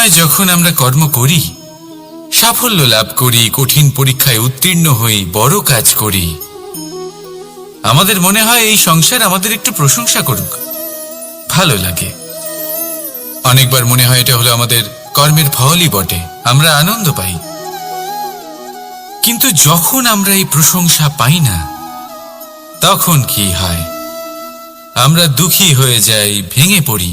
সময় যখন আমরা কর্ম করি, সাফল্য লাভ করি, কঠিন পরীক্ষায় উত্তীর্ণ হই, বড় কাজ করি, আমাদের মনে হয় এই সংসার আমাদের একটু প্রশংসা করুক। ভালো লাগে। অনেকবার মনে হয় এটা হলো আমাদের কর্মের ফলই বটে, আমরা আনন্দ পাই। কিন্তু যখন আমরা এই প্রশংসা পাই না, তখন কি হয়? আমরা দুঃখী হয়ে যাই, ভেঙে পড়ি।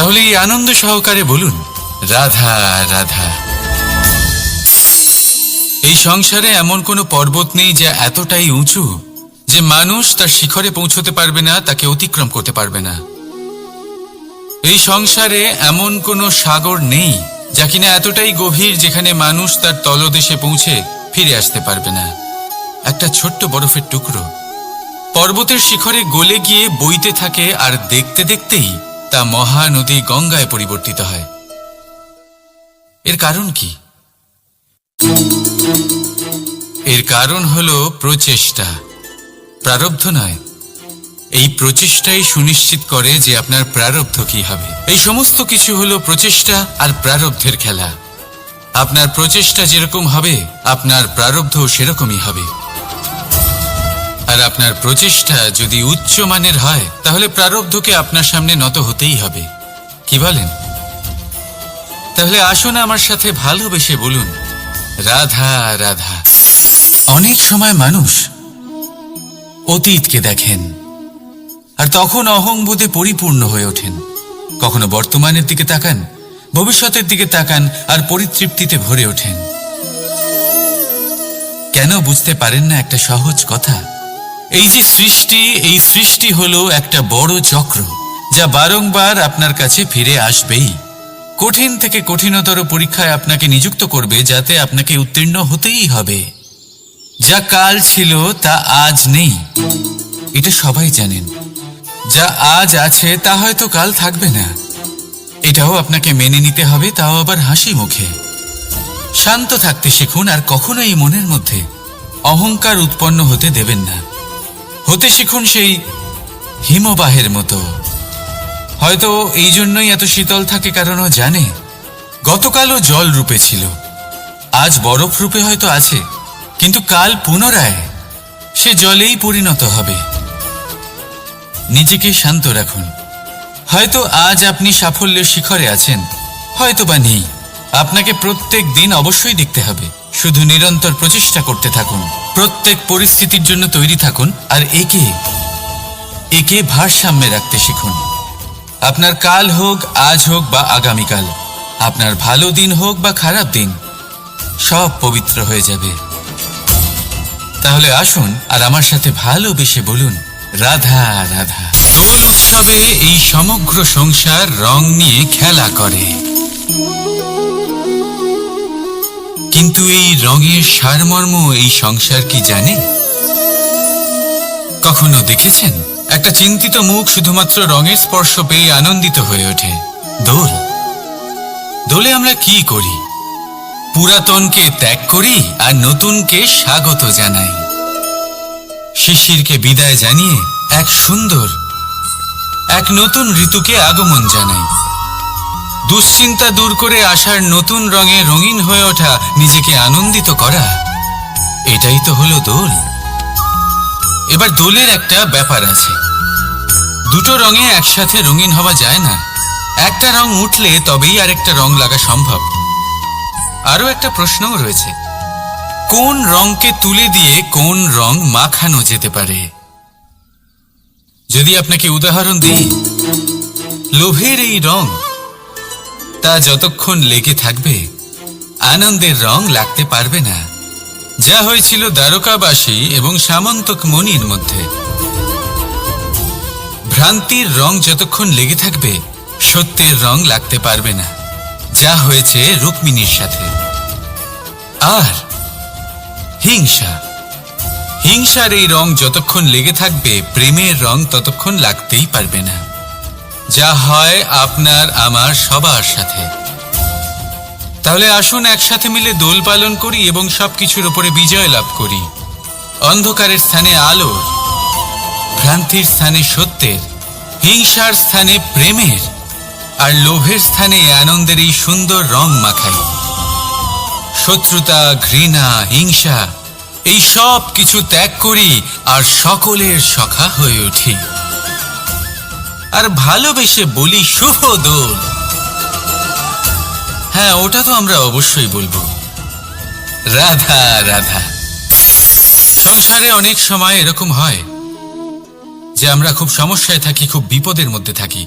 তাহলে এই আনন্দ সহকারে বলুন, রাধা রাধা। এই সংসারে এমন কোনো পর্বত নেই যা এতটাই উঁচু যে মানুষ তার শিখরে পৌঁছতে পারবে না, তাকে অতিক্রম করতে পারবে না। এই সংসারে এমন কোনো সাগর নেই যা কিনা এতটাই গভীর যেখানে মানুষ তার তলদেশে পৌঁছে ফিরে আসতে পারবে না। একটা ছোট্ট বরফের টুকরো। পর্বতের শিখরে গলে গিয়ে বইতে থাকে আর দেখতে দেখতেই তা মহানদী গঙ্গায় পরিবর্তিত হয়। এর কারণ কি? এর কারণ হলো প্রচেষ্টা। প্রারব্ধ নয়। এই প্রচেষ্টাই সুনিশ্চিত করে যে আপনার প্রারব্ধ কি হবে। এই সমস্ত কিছু হলো প্রচেষ্টা আর প্রারব্ধের খেলা। আপনার প্রচেষ্টা যেরকম হবে, আপনার প্রারব্ধ সেরকমই হবে। আর আপনার প্রচেষ্টা যদি উচ্চ মানের হয়, তাহলে প্রারব্ধকে আপনার সামনে নত হতেই হবে। কি বলেন? তাহলে আসুন আমার সাথে ভালোবেসে বলুন, রাধা রাধা, অনেক সময় মানুষ অতীতকে দেখেন, আর তখন অহংবোধে পরিপূর্ণ হয়ে ওঠেন। কখনো বর্তমানের দিকে তাকান, ভবিষ্যতের দিকে তাকান, আর পরিতৃপ্তিতে ভরে ওঠেন। কেন বুঝতে পারেন না একটা সহজ কথা? এই যে সৃষ্টি, এই সৃষ্টি হলো একটা বড় চক্র, যা বারংবার আপনার কাছে ফিরে আসবেই। কঠিন থেকে কঠিনতর পরীক্ষায় আপনাকে নিযুক্ত করবে, যাতে আপনাকে উত্তীর্ণ হতেই হবে। যা কাল ছিল, তা আজ নেই। এটা সবাই জানেন। যা আজ আছে, তা হয়তো কাল থাকবে না। এটাও আপনাকে মেনে নিতে হবে, তাও আবার হাসি মুখে। শান্ত থাকতে শিখুন, আর কখনো এই মনের মধ্যে অহংকার উৎপন্ন হতে দেবেন না। হতে শিখুন সেই হিমবাহের মতো। হয়তো এই জন্যই এত শীতল থাকে কারণ জানে, গতকালও জল রূপে ছিল। আজ বরফ রূপে হয়তো আছে, কিন্তু কাল পুনরায় সে জলেই পরিণত হবে। নিজেকে শান্ত রাখুন। হয়তো আজ আপনি সাফল্যের শিখরে আছেন হয়তো বা নেই। আপনাকে প্রত্যেক দিন অবশ্যই দেখতে হবে। শুধু নিরন্তর প্রচেষ্টা করতে থাকুন। প্রত্যেক পরিস্থিতির জন্য তৈরি থাকুন আর একে একে ভারসাম্যে রাখতে শিখুন। আপনার কাল হোক, আজ হোক বা আগামীকাল, আপনার ভালো দিন হোক বা খারাপ দিন, সব পবিত্র হয়ে যাবে। তাহলে আসুন আর আমার সাথে ভালোবেসে বলুন, রাধা রাধা। দোল উৎসবে এই সমগ্র সংসার রং নিয়ে খেলা করে। কিন্তু এই রঙের সারমর্ম, এই সংসার কি জানে? কখনো দেখেছেন? একটা চিন্তিত মুখ শুধুমাত্র রঙের স্পর্শ পেয়ে আনন্দিত হয়ে ওঠে। দোল। দোলে আমরা কি করি? পুরাতনকে ত্যাগ করি আর নতুনকে স্বাগত জানাই। শিশিরকে বিদায় জানিয়ে এক সুন্দর, এক নতুন ঋতুকে আগমন জানাই। দুশ্চিন্তা দূর করে আসার নতুন রঙে রঙিন হয়ে ওঠা নিজেকে আনন্দিত করা। এটাই তো হলো দোল। এবার দোলের একটা ব্যাপার আছে। দুটো রঙে একসাথে রঙিন হওয়া যায় না। একটা রং উঠলে তবেই আরেকটা রং লাগা সম্ভব। আরও একটা প্রশ্নও রয়েছে। কোন রংকে তুলে দিয়ে কোন রং মাখানো যেতে পারে? যদি আপনাকে উদাহরণ দিই, লোভের এই রং তা যতক্ষণ লেগে থাকবে, আনন্দের রং লাগতে পারবে না। যা হয়েছিল দ্বারকাবাসী এবং সামন্তক মনির মধ্যে। ভ্রান্তির রং যতক্ষণ লেগে থাকবে, সত্যের রং লাগতে পারবে না। যা হয়েছে রুক্মিণীর সাথে। আর হিংসা। হিংসার এই রং যতক্ষণ লেগে থাকবে, প্রেমের রং ততক্ষণ লাগতেই পারবে না। যা হয় আপনার, আমার, সবার সাথে। তাহলে আসুন একসাথে মিলে দোল পালন করি এবং সবকিছুর উপরে বিজয় লাভ করি। অন্ধকারের স্থানে আলোর ভ্রান্তির স্থানে সত্যের, হিংসার স্থানে প্রেমের, আর লোভের স্থানে আনন্দের এই সুন্দর রং মাখাই। শত্রুতা, ঘৃণা, হিংসা, এই সব কিছু ত্যাগ করি আর সকলের সখা হয়ে উঠি। আর ভালোবেসে বলি শুভ দোল। হ্যাঁ ওটা তো আমরা অবশ্যই বলব। রাধা রাধা। সংসারে অনেক সময় এরকম হয় যে আমরা খুব সমস্যায় থাকি, খুব বিপদের মধ্যে থাকি।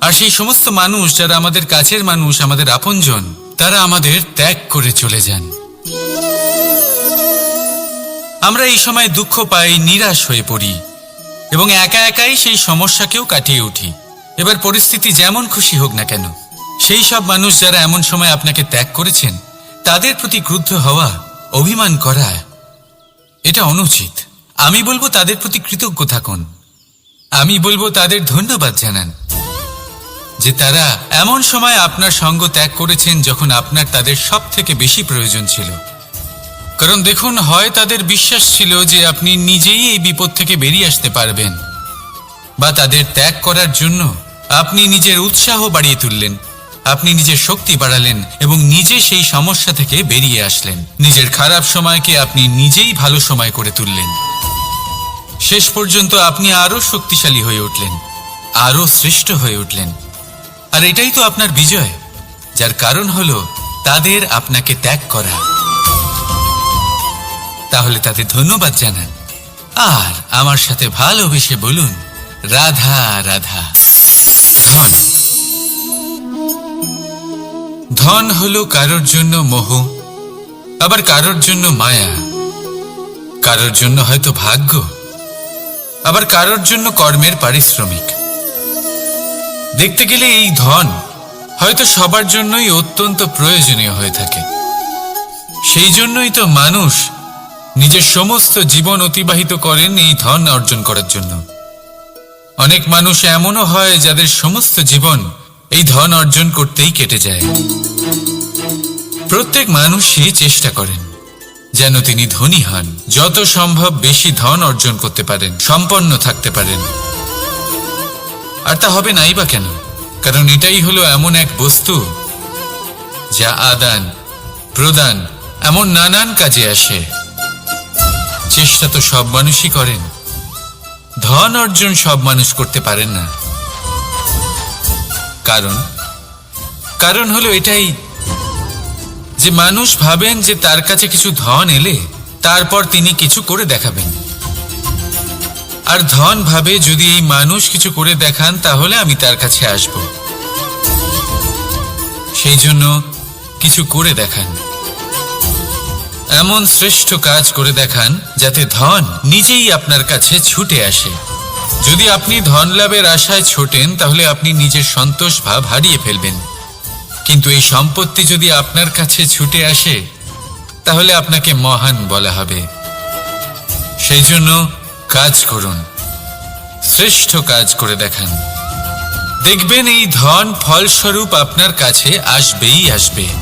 আর সেই সমস্ত মানুষ যারা আমাদের কাছের মানুষ, আমাদের আপনজন, তারা আমাদের ত্যাগ করে চলে যান। আমরা এই সময় দুঃখ পাই, নিরাশ হয়ে পড়ি। এবং একা একাই সেই সমস্যাকেও কাটিয়ে উঠি। এবার পরিস্থিতি যেমন খুশি হোক না কেন, সেই সব মানুষ যারা এমন সময় আপনাকে ত্যাগ করেছেন, তাদের প্রতি ক্রুদ্ধ হওয়া, অভিমান করা, এটা অনুচিত। আমি বলব তাদের প্রতি কৃতজ্ঞ থাকুন। আমি বলব তাদের ধন্যবাদ জানান। যে তারা এমন সময় আপনার সঙ্গ ত্যাগ করেছেন যখন আপনার তাদের সব থেকে বেশি প্রয়োজন ছিল। কারণ দেখুন, হয় তাদের বিশ্বাস ছিল যে আপনি নিজেই এই বিপদ থেকে বেরিয়ে আসতে পারবেন, বা তাদের ত্যাগ করার জন্য আপনি নিজের উৎসাহ বাড়িয়ে তুললেন, আপনি নিজের শক্তি বাড়ালেন এবং নিজে সেই সমস্যা থেকে বেরিয়ে আসলেন। নিজের খারাপ সময়কে আপনি নিজেই ভালো সময় করে তুললেন। শেষ পর্যন্ত আপনি আরও শক্তিশালী হয়ে উঠলেন আরও শ্রেষ্ঠ হয়ে উঠলেন। আর এটাই তো আপনার বিজয়, যার কারণ হলো তাদের আপনাকে ত্যাগ করা। তাহলে তাদের ধন্যবাদ জানান। আর আমার সাথে ভালোবেসে বলুন, রাধা রাধা। ধন। ধন হলো কারোর জন্য মোহ, আবার কারোর জন্য মায়া। কারোর জন্য হয়তো ভাগ্য, আবার কারোর জন্য কর্মের পারিশ্রমিক। দেখতে গেলে এই ধন হয়তো সবার জন্যই অত্যন্ত প্রয়োজনীয় হয়ে থাকে। সেই জন্যই তো মানুষ নিজের সমস্ত জীবন অতিবাহিত করেন এই ধন অর্জন করার জন্য। অনেক মানুষ এমনও হয় যাদের সমস্ত জীবন এই ধন অর্জন করতেই কেটে যায়। প্রত্যেক মানুষই চেষ্টা করেন যেন তিনি ধনী হন। যত সম্ভব বেশি ধন অর্জন করতে পারেন, সম্পন্ন থাকতে পারেন। আর তা হবে নাই বা কেন? কারণ এটাই হলো এমন এক বস্তু যা আদান, প্রদান, এমন নানান কাজে আসে। চেষ্টা তো সব মানুষই করেন। ধন অর্জন সব মানুষ করতে পারেন না। কারণ কারণ হলো এটাই যে মানুষ ভাবেন যে তার কাছে কিছু ধন এলে তারপর তিনি কিছু করে দেখাবেন। আর ধন ভাবে যদি এই মানুষ কিছু করে দেখান, তাহলে আমি তার কাছে আসব। সেই জন্য কিছু করে দেখান। এমন শ্রেষ্ঠ কাজ করে দেখান যাতে ধন নিজেই আপনার কাছে ছুটে আসে। যদি আপনি ধন লাভের আশায় ছোটেন, তাহলে আপনি নিজের সন্তোষ ভাব হারিয়ে ফেলবেন। কিন্তু এই সম্পত্তি যদি আপনার কাছে ছুটে আসে, তাহলে আপনাকে মহান বলা হবে। সেই জন্য কাজ করুন, শ্রেষ্ঠ কাজ করে দেখান। দেখবেন এই ধন ফলস্বরূপ আপনার কাছে আসবেই আসবে।